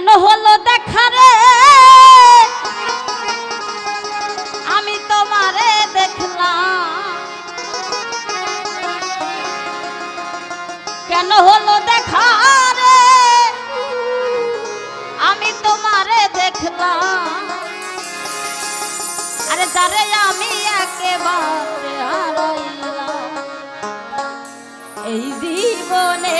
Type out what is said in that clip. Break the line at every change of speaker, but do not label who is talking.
কেন হলো দেখা রে? আমি তোমারে দেখলাম। কেন হলো দেখা রে? আমি তোমারে দেখলাম। আরে তারে আমি একেবারে হারাইলাম। এই জীবনে